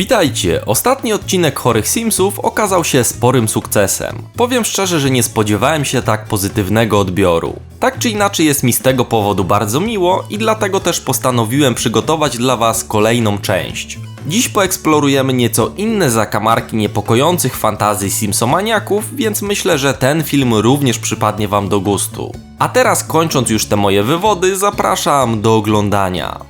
Witajcie! Ostatni odcinek Chorych Simsów okazał się sporym sukcesem. Powiem szczerze, że nie spodziewałem się tak pozytywnego odbioru. Tak czy inaczej jest mi z tego powodu bardzo miło i dlatego też postanowiłem przygotować dla Was kolejną część. Dziś poeksplorujemy nieco inne zakamarki niepokojących fantazji Simsomaniaków, więc myślę, że ten film również przypadnie Wam do gustu. A teraz kończąc już te moje wywody, zapraszam do oglądania.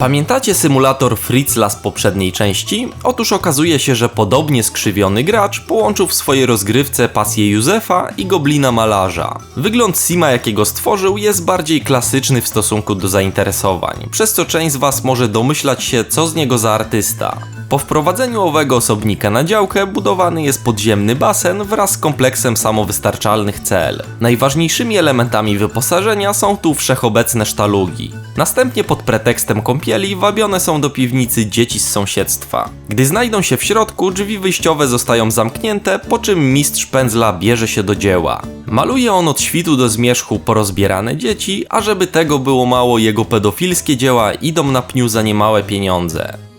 Pamiętacie symulator Fritzla z poprzedniej części? Otóż okazuje się, że podobnie skrzywiony gracz połączył w swojej rozgrywce pasję Józefa i goblina malarza. Wygląd Sima, jakiego stworzył, jest bardziej klasyczny w stosunku do zainteresowań, przez co część z Was może domyślać się, co z niego za artysta. Po wprowadzeniu owego osobnika na działkę budowany jest podziemny basen wraz z kompleksem samowystarczalnych cel. Najważniejszymi elementami wyposażenia są tu wszechobecne sztalugi. Następnie pod pretekstem kąpieli wabione są do piwnicy dzieci z sąsiedztwa. Gdy znajdą się w środku, drzwi wyjściowe zostają zamknięte, po czym mistrz pędzla bierze się do dzieła. Maluje on od świtu do zmierzchu porozbierane dzieci, a żeby tego było mało, jego pedofilskie dzieła idą na pniu za niemałe pieniądze.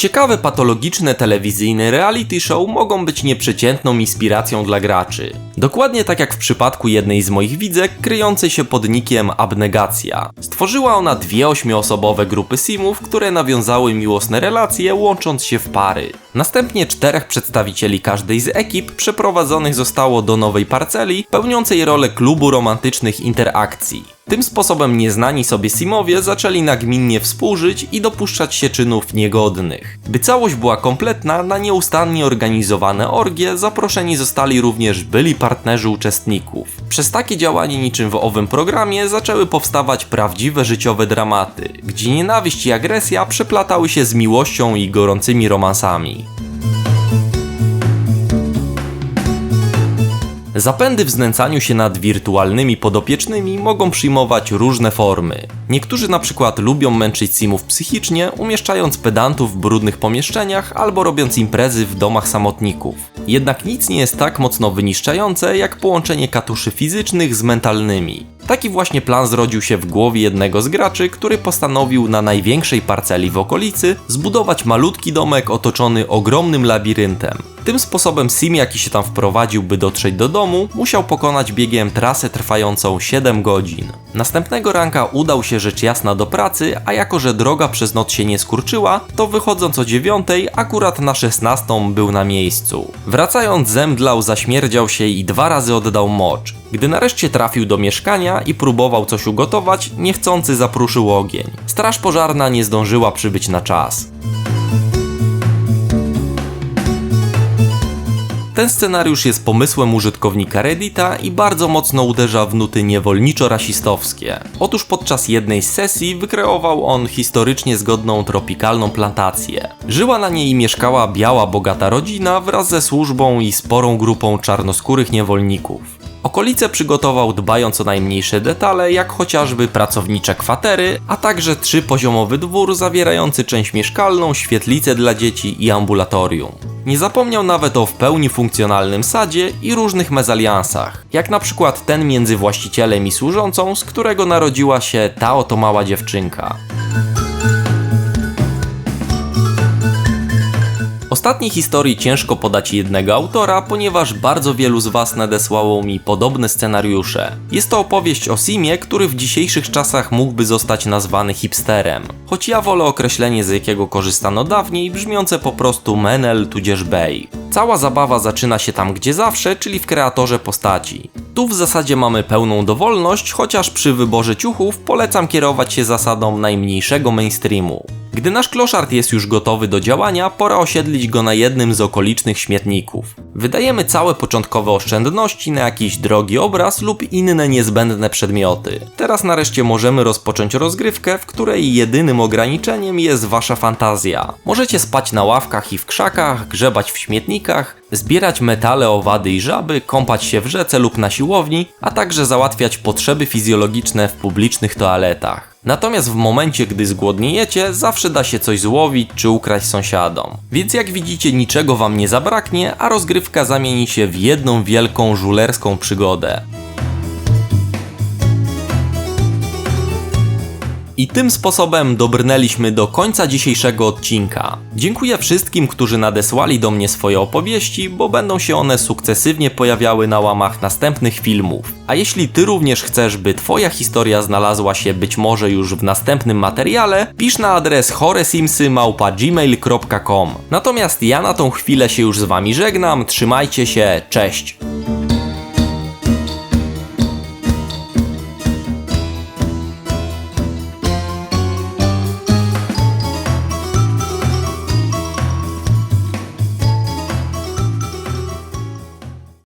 Ciekawe, patologiczne telewizyjne reality show mogą być nieprzeciętną inspiracją dla graczy. Dokładnie tak jak w przypadku jednej z moich widzek, kryjącej się pod nikiem Abnegacja. Stworzyła ona dwie ośmioosobowe grupy simów, które nawiązały miłosne relacje, łącząc się w pary. Następnie czterech przedstawicieli każdej z ekip przeprowadzonych zostało do nowej parceli, pełniącej rolę klubu romantycznych interakcji. Tym sposobem nieznani sobie Simowie zaczęli nagminnie współżyć i dopuszczać się czynów niegodnych. By całość była kompletna, na nieustannie organizowane orgie zaproszeni zostali również byli partnerzy uczestników. Przez takie działanie niczym w owym programie zaczęły powstawać prawdziwe życiowe dramaty, gdzie nienawiść i agresja przeplatały się z miłością i gorącymi romansami. Zapędy w znęcaniu się nad wirtualnymi podopiecznymi mogą przyjmować różne formy. Niektórzy na przykład lubią męczyć simów psychicznie, umieszczając pedantów w brudnych pomieszczeniach albo robiąc imprezy w domach samotników. Jednak nic nie jest tak mocno wyniszczające jak połączenie katuszy fizycznych z mentalnymi. Taki właśnie plan zrodził się w głowie jednego z graczy, który postanowił na największej parceli w okolicy zbudować malutki domek otoczony ogromnym labiryntem. Tym sposobem Sim, jaki się tam wprowadził, by dotrzeć do domu, musiał pokonać biegiem trasę trwającą 7 godzin. Następnego ranka udał się rzecz jasna do pracy, a jako że droga przez noc się nie skurczyła, to wychodząc o 9, akurat na 16 był na miejscu. Wracając zemdlał, zaśmierdział się i dwa razy oddał mocz. Gdy nareszcie trafił do mieszkania i próbował coś ugotować, niechcący zapruszył ogień. Straż pożarna nie zdążyła przybyć na czas. Ten scenariusz jest pomysłem użytkownika Reddita i bardzo mocno uderza w nuty niewolniczo-rasistowskie. Otóż podczas jednej z sesji wykreował on historycznie zgodną tropikalną plantację. Żyła na niej i mieszkała biała, bogata rodzina wraz ze służbą i sporą grupą czarnoskórych niewolników. Okolice przygotował dbając o najmniejsze detale, jak chociażby pracownicze kwatery, a także trzypoziomowy dwór zawierający część mieszkalną, świetlicę dla dzieci i ambulatorium. Nie zapomniał nawet o w pełni funkcjonalnym sadzie i różnych mezaliansach, jak na przykład ten między właścicielem i służącą, z którego narodziła się ta oto mała dziewczynka. Ostatniej historii ciężko podać jednego autora, ponieważ bardzo wielu z Was nadesłało mi podobne scenariusze. Jest to opowieść o Simie, który w dzisiejszych czasach mógłby zostać nazwany hipsterem. Choć ja wolę określenie, z jakiego korzystano dawniej, brzmiące po prostu Menel tudzież Bay. Cała zabawa zaczyna się tam gdzie zawsze, czyli w kreatorze postaci. Tu w zasadzie mamy pełną dowolność, chociaż przy wyborze ciuchów polecam kierować się zasadą najmniejszego mainstreamu. Gdy nasz kloszard jest już gotowy do działania, pora osiedlić go na jednym z okolicznych śmietników. Wydajemy całe początkowe oszczędności na jakiś drogi obraz lub inne niezbędne przedmioty. Teraz nareszcie możemy rozpocząć rozgrywkę, w której jedynym ograniczeniem jest wasza fantazja. Możecie spać na ławkach i w krzakach, grzebać w śmietnikach, zbierać metale, owady i żaby, kąpać się w rzece lub na siłowni, a także załatwiać potrzeby fizjologiczne w publicznych toaletach. Natomiast w momencie, gdy zgłodniejecie, zawsze da się coś złowić czy ukraść sąsiadom. Więc jak widzicie, niczego wam nie zabraknie, a rozgrywka zamieni się w jedną wielką żulerską przygodę. I tym sposobem dobrnęliśmy do końca dzisiejszego odcinka. Dziękuję wszystkim, którzy nadesłali do mnie swoje opowieści, bo będą się one sukcesywnie pojawiały na łamach następnych filmów. A jeśli ty również chcesz, by twoja historia znalazła się być może już w następnym materiale, pisz na adres choresimsy.gmail.com Natomiast ja na tą chwilę się już z wami żegnam, trzymajcie się, cześć!